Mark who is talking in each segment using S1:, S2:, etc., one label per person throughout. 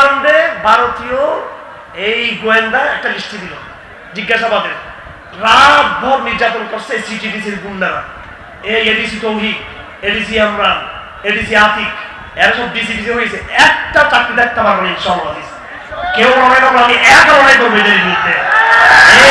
S1: রিমান্ডে ভারতীয় এই গোয়েন্দা একটা লিস্টি দিল। জিজ্ঞাসাবাদের রাত ভর নির্যাতন করছে সিটিডিসির গুন্ডারা। এই ADC Touhid, ADC Amran, ADC Atik, এরা সব ডিসি ডিসি হয়েছে। একটা চাকরি দেখতে পারব না ইনশাআল্লাহ কেউ লড়াই করব আমি এক লড়াই করব এদের বিরুদ্ধে। এই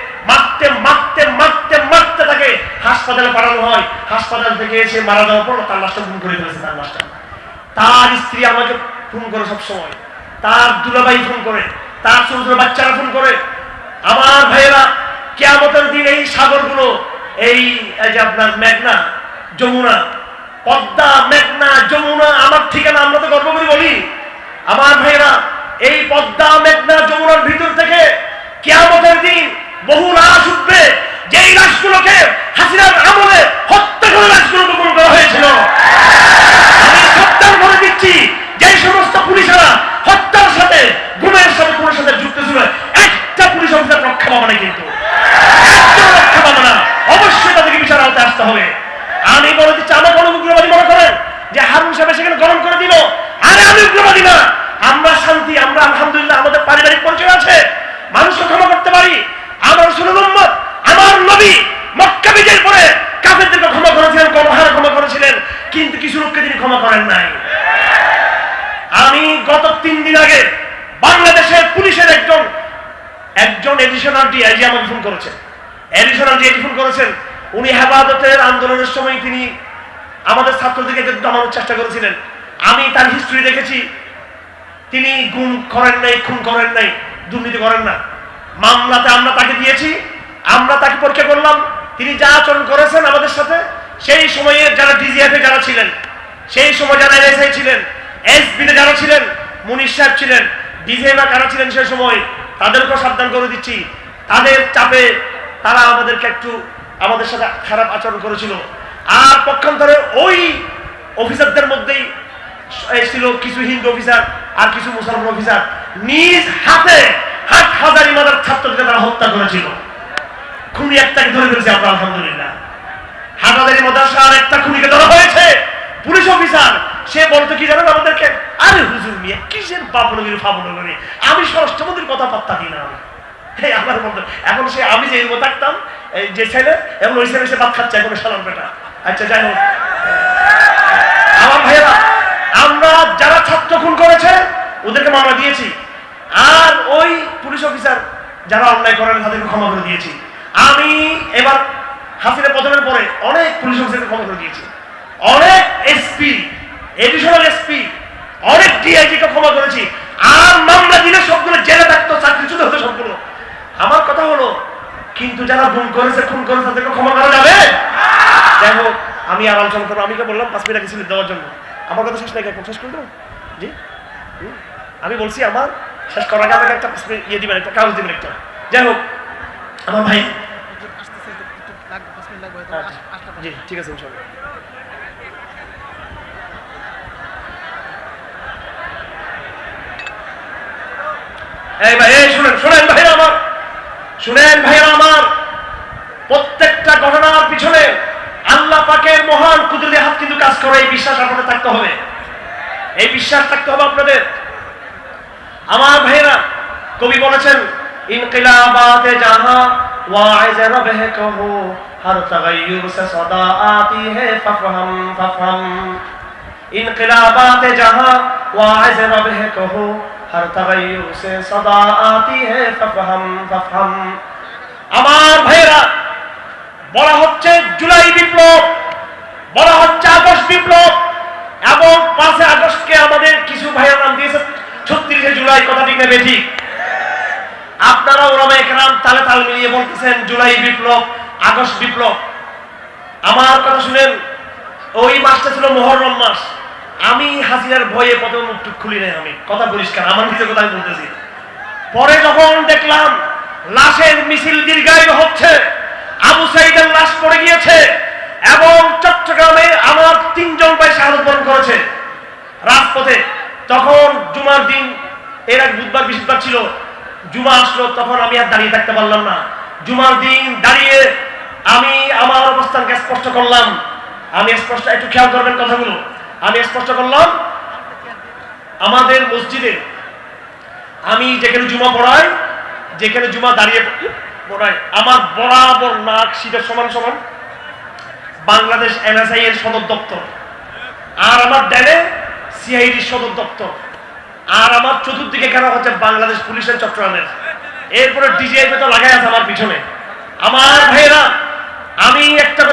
S1: মারতে মারতে মারতে মারতে তাকে হাসপাতালে পাঠানো হয়। হাসপাতাল থেকে এসে মারা যাওয়ার পর তার লাশটা খুন করে ফেলেছে তার লাশটা। তার স্ত্রী আমাকে ফোন করে সব সময় তার দুলাভাই ফোন করে, তার ছোট ছোট বাচ্চারা ফোন করে। আমার ভাইয়েরা কেয়ামতের দিন এই সাগরগুলো এই যে আপনার মেঘনা, যমুনা, পদ্মা, মেঘনা, যমুনা, আমার ঠিকানা আমরা তো গর্ব করে বলি। আমার ভাইয়েরা, এই পদ্মা, মেঘনা, যমুনার ভিতর থেকে কেয়ামতের দিন বহু লাশ উঠবে। যেই লাশগুলোকে হাসিনার আমলে হত্যা করে লাশগুলো গোপন করা হয়েছিল। আমি সত্যার বলে দিচ্ছি যে সমস্ত পুলিশেরা হত্যার সাথে গুমের সাথে পুলিশের সাথে যুক্ত ছিল, একটা পুলিশ অফিসার রক্ষা পাবে না কিন্তু একজন রক্ষা পাবে না অবশ্যই তাদেরকে বিচার আওতায় আসতে হবে আমি বলে দিচ্ছি আমার কোনো উগ্রবাদী মনে করেন যে হারুন সাহেব সেখানে গরম করে দিল আরে আমি উগ্রবাদী না আমরা শান্তি আমরা আলহামদুলিল্লাহ আমাদের পারিবারিক পরিচয় আছে মানুষকে ক্ষমা করতে পারি আমার সুনুল উম্মত আমার নবী মক্কা বিজয়ের পরে কাফেরদেরকে ক্ষমা করেছিলেন গণহারে ক্ষমা করেছিলেন কিন্তু কিছু লোককে তিনি ক্ষমা করেন নাই। আমি গত তিন দিন আগে বাংলাদেশের পুলিশের একজন একজন এডিশনাল ডিআইজি আমাকে ফোন করেছেন। এডিশনাল ডিআইজি ফোন করেছেন। উনি হেফাজতের আন্দোলনের সময় তিনি আমাদের ছাত্রদেরকে দমানোর চেষ্টা করেছিলেন। আমি তার হিস্ট্রি দেখেছি। তিনি গুম করেন নাই, খুন করেন নাই, দুর্নীতি করেন না। মামলাতে আমরা তাকে দিয়েছি, আমরা তাকে পরীক্ষা করলাম। তিনি যা আচরণ করেছেন আমাদের সাথে, সেই সময়ে যারা ডিজিএফে যারা ছিলেন সেই সময় যারা এসআই ছিলেন এসবিতে যারা ছিলেন, মুনিশ সাহেব ছিলেন ডিজিএফ যারা ছিলেন সেই সময় তাদেরকেও সাবধান করে দিচ্ছি। তাদের চাপে তারা আমাদেরকে একটু আমাদের সাথে খারাপ আচরণ করেছিল। আর পক্ষান্তরে ওই অফিসারদের মধ্যেই ছিল কিছু হিন্দু অফিসার আর কিছু মুসলমান অফিসার। নিজ হাতে হাট হাজারি মাদার ছাত্রকে তারা হত্যা করেছিল। খুনি একটাকে ধরে ফেলেছে আমরা, আলহামদুলিল্লাহ। হাটাদারি মাদ্রাসার একটা খুনিকে ধরা হয়েছে। বলতো কি জানেন আমাদেরকে? আরে হুজুর মিয়া, কিসের বাবনগরী ফাবনগরী আমি ষষ্ঠমন্দির কথা পাত্তা না আমি। আমার বন্ধু, এখন সে আমি যে থাকতাম যে ছেলে, এখন ওই ছেলে সে ভাত খাচ্ছে, এখন সালাম বেটা আচ্ছা যাই হোক। আমার ভাইয়েরা, আমরা যারা ছাত্র খুন করেছে, ওদেরকে মামলা দিয়েছি। আর ওই পুলিশ অফিসার যারা অন্যায় করেন, তাদেরকে ক্ষমা করে দিয়েছি। আমি এবার হাসিনা প্রথমের পরে অনেক পুলিশ অফিসারকে ক্ষমা করে দিয়েছি। অনেক এসপি এডিশনাল এসপি অনেক ডিআইজি কে ক্ষমা করেছি। আর মামলা দিলে সবগুলো জেলে থাকতো চাকরি চুলে হতো সবগুলো। আমার কথা হলো কিন্তু যারা ভুল করেছে খুন করেছে তাদেরকে ক্ষমা করা যাবে? যাই হোক আমি আর আলোচনা করব আমি কে বললাম পাঁচ মিনিট কিছু দেওয়ার জন্য। আমার কথা শেষ নাকি এখন শেষ করব জি? আমি বলছি আমার শেষ করার আগে আমাকে একটা ইয়ে দিবেন একটা কাগজ দিবেন একটা। যাই হোক আমার ভাই আচ্ছা, জি ঠিক আছে ইনশাল্লাহ। এই ভাই শুনেন শুনেন ভাই আমার, শুনেন ভাই আমার। প্রত্যেকটা ঘটনার পিছনে আল্লাহ পাকের মহান কুদরতি হাত কিন্তু কাজ করে, এই বিশ্বাস আপনাদের থাকতে হবে। এই বিশ্বাস থাকতে হবে আপনাদের। আমার ভাইরা, কবি বলেছেন, ইনকিলাবাতে জাহা ওয়াইজ রবে কহো হর তগায়ুর সে সদা আতি হে ফফহম ফফহম। ইনকিলাবাতে জাহা ওয়াইজ রবে কহো হর তগায়ুর সে সদা আতি হে ফফহম ফফহম। আমার ভাইয়েরা, বলা হচ্ছে জুলাই বিপ্লব, বলা হচ্ছে আগস্ট বিপ্লব, এবং পাঁচে আগস্টকে আমাদের কিছু ভাইয়ের নাম দিয়েছে ছত্রিশে জুলাই কথা ঠিক নেবে ঠিক। আপনারা ওরামা একরাম তালে তাল মিলিয়ে বলতেছেন, জুলাই বিপ্লব, আগস্ট বিপ্লব। আমার কথা শুনেন, ওই মাসটা ছিল মহরম মাস। আমি হাসিনার ভয়ে প্রথম মুখ টুক খুলি নাই আমি। কথা পরিষ্কার আমার নিজের কথা আমি বলতেছি। পরে যখন দেখলাম লাশের মিছিল দীর্ঘায়িত হচ্ছে, আবু সাইদের লাশ পড়ে গিয়েছে এবং চট্টগ্রামে আমার তিনজন ভাই শাহাদত বরণ করেছে। রাজপথে তখন জুমার দিন, এর এক বুধবার বৃহস্পতিবার ছিল, জুমা আসলো, তখন আমি আর দাঁড়িয়ে থাকতে পারলাম না। জুমার দিন দাঁড়িয়ে আমি আমার অবস্থানকে স্পষ্ট করলাম। আমি স্পষ্ট একটু খেয়াল করবেন কথাগুলো। আমি স্পষ্ট করলাম, আমাদের মসজিদে আমি যেখানে জুমা পড়াই, যেখানে জুমা দাঁড়িয়ে পড়াই, আমার বরাবর নাক শীতের সমান সমান, বাংলাদেশ এনএসআই এর সদর দপ্তর, আর আমার ডানে সিআইডি সদর দপ্তর, আর আমার চতুর্দিকে কেন হচ্ছে বাংলাদেশ পুলিশের চট্টগ্রামের। এরপরে ডিজিআই তো লাগাই আছে আমার পিছনে। আমার ভাইয়েরা, আমি একটা